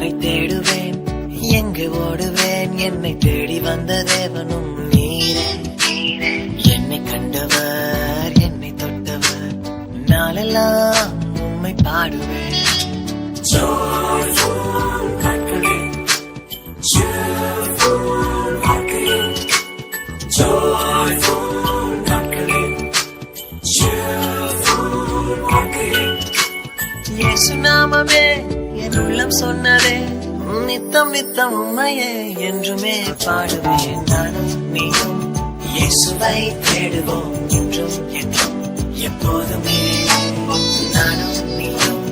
யாரை தேடுவேன் எங்கு ஓடுவேன் என்னை தேடி வந்த தேவனும் நீரே என்னை கண்டவர் என்னை தொட்டவர் நாளெல்லாம் உம்மை பாடுவேன் இயேசு நாமமே என் உள்ளம் சொன்னதே. நித்தம் நித்தம் உண்மையே என்றுமே பாடுவேன் நானும் நீயும். இயேசுவை தேடுவோம் என்றும் என்றும் எப்போதுமே. நானும் நீயும்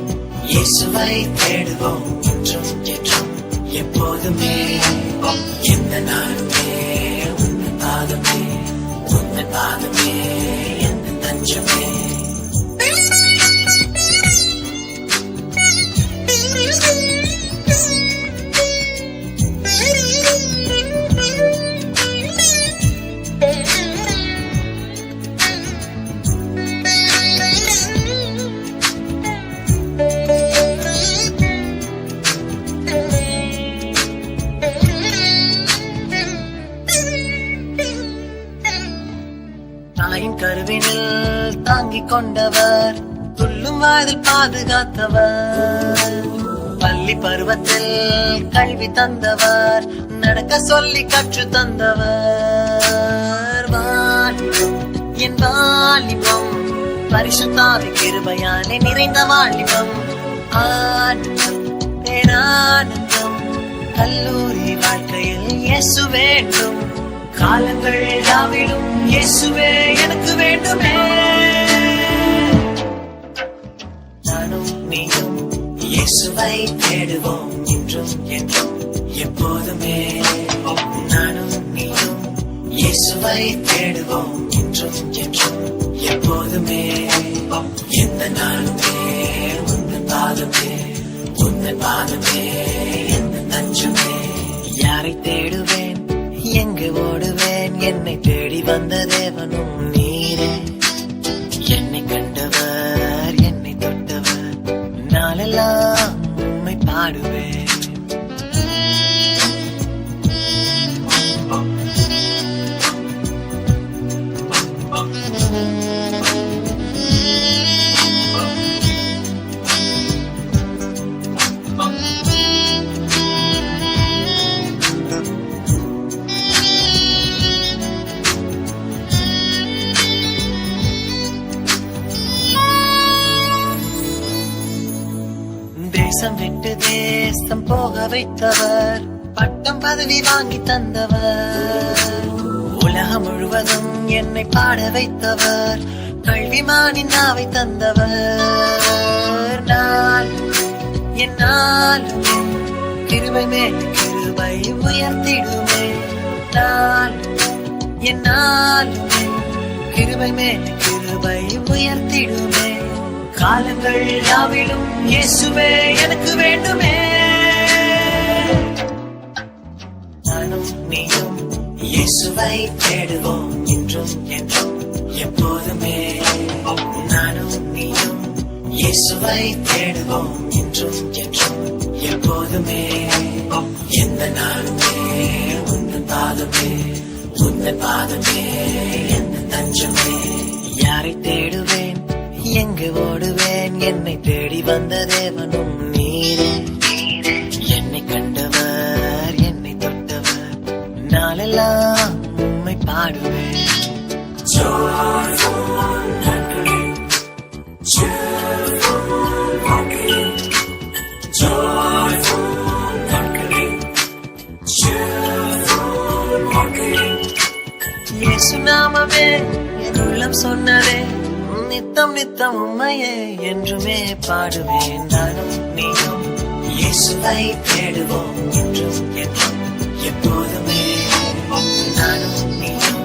இயேசுவை தேடுவோம் என்றும் என்றும் எப்போதுமே. எந்த நாளுமே உன்னை பாதமே உன்னை பாதமே. தாயின் கருவினில் தாங்கிக் கொண்டவர் துள்ளும் வயதில் பாதுகாத்தவர். பள்ளி பருவத்தில் கல்வி தந்தவர் நடக்க சொல்லி கற்று தந்தவர். என் வாலிபம் பரிசுத்தாவி கிருபையாலே நிறைந்த வாலிபம். ஆனந்தம் பேரானந்தம் கல்லூரி வாழ்க்கையில் இயேசு வேண்டும். காலங்கள் யாவிலும் இயேசுவே எனக்கு வேண்டுமே. நானும் நீயும் இயேசுவை தேடுவோம் இன்றும் என்றும் எப்போதுமே. நானும் நீயும் இயேசுவை தேடுவோம் இன்றும் என்றும் எப்போதுமே. எந்த நாளுமே உந்தன் பாதமே உந்தன் பாதமே எந்த தஞ்சமே யாரை தேடுவேன்? எங்கு ஓடுவேன்? என்னை தேடி வந்த தேவனும் நீரே. என்னை கண்டவர் என்னை தொட்டவர். நாளெல்லாம் உண்மை பாடுவேன். தேசம் விட்டு தேசம் போக வைத்தவர். பட்டம் பதவி வாங்கி தந்தவர். உலகம் முழுவதும் என்னை பாட வைத்தவர். கல்விமானின் நாவை தந்தவர். நான் என்னால் என் கிருபை மேல் கிருபை உயர்த்திடுமே. நான் என்னால் என் கிருபை மேல் கிருபை உயர்த்திடுமே. காலங்கள் யாவிலும் இயேசுவே எனக்கு வேண்டுமே. நானும் நீயும் இயேசுவை தேடுவோம் என்றும் என்றும் எப்போதுமே. நானும் நீயும் இயேசுவை தேடுவோம் என்றும் என்றும் எப்போதுமே. எந்த நாளுமே உந்தன் பாதமே உந்தன் பாதமே எந்த தஞ்சமே. யாரை தேடுவேன்? எங்கு ஓடுவேன்? என்னை தேடி வந்த தேவனும் நீரே. என்னை கண்டவர் என்னை தொட்டவர். நாளெல்லாம் உம்மை பாடுவேன். இயேசு நாமமே என் உள்ளம் சொன்னதே. நித்தம் நித்தம் உண்மையே என்றுமே பாடுவேன். நானும் நீயும் இயேசுவை தேடுவோம் என்றும் என்றும் எப்போதுமே. நானும் நீயும்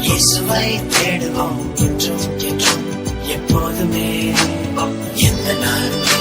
இயேசுவை தேடுவோம் என்றும் என்றும் எப்போதுமே. எந்த நாளும்